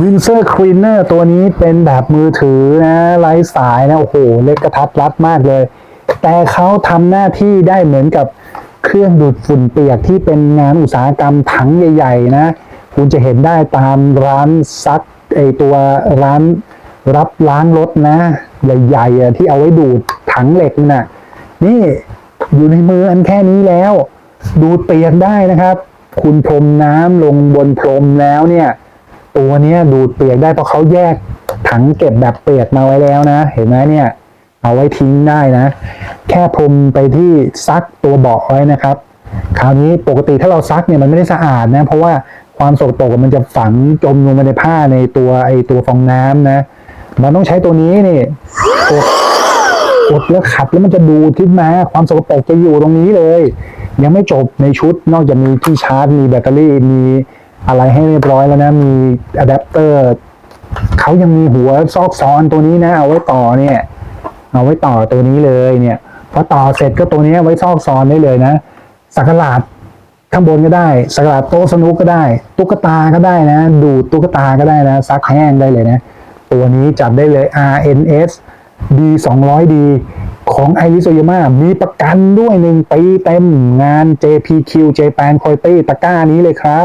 วินเซอร์คลีนเนอร์ตัวนี้เป็นแบบมือถือนะไร้สายนะ โอ้โห เล็กกระทัดรัดมากเลย แต่เขาทำหน้าที่ได้เหมือนกับเครื่องดูดฝุ่นเปียกที่เป็นงานอุตสาหกรรมถังใหญ่ ๆ นะ คุณจะเห็นได้ตามร้านซักไอตัวร้านรับล้างรถนะ ใหญ่ๆที่เอาไว้ดูดถังเหล็กน่ะนี่อยู่ในมืออันแค่นี้แล้ว ดูดเปียกได้นะครับ คุณพรมน้ำลงบนพรมแล้วเนี่ย ตัวเนี้ยดูดเปียกได้เพราะเขาแยกถังเก็บแบบเปียกมาไว้แล้วนะ เห็นไหมเนี่ย เอาไว้ทิ้งได้นะ แค่พรมไปที่ซักตัวเบาะไว้นะครับ คราวนี้ปกติถ้าเราซักเนี่ยมันไม่ได้สะอาดนะ เพราะว่าความสกปรกมันจะฝังจมลงไปในผ้าในตัวไอตัวฟองน้ำนะ มันต้องใช้ตัวนี้นี่กดกดแล้วขัดแล้วมันจะดูดขึ้นมา ความสกปรกจะอยู่ตรงนี้เลย ยังไม่จบในชุดนอกจากมีที่ชาร์จมีแบตเตอรี่มี อะไรให้เรียบร้อยแล้วนะ มีอะแดปเตอร์เขายังมีหัวซอกซ้อนตัวนี้นะ เอาไว้ต่อเนี่ย เอาไว้ต่อตัวนี้เลยเนี่ยพอต่อเสร็จก็ตัวนี้ไว้ซอกซ้อนได้เลยนะ สักหลาดข้างบนก็ได้สักหลาดโต๊ะสนุกก็ได้ ตุ๊กตาก็ได้นะ ดูดตุ๊กตาก็ได้นะ ซักแห้งได้เลยนะ ตัวนี้จัดได้เลย RNS D 2 0 0 D ของไอริโซยาม่ามีประกันด้วยหนึ่งปีเต็มงาน JPQ Japan Quality ตะก้านี้เลยครับ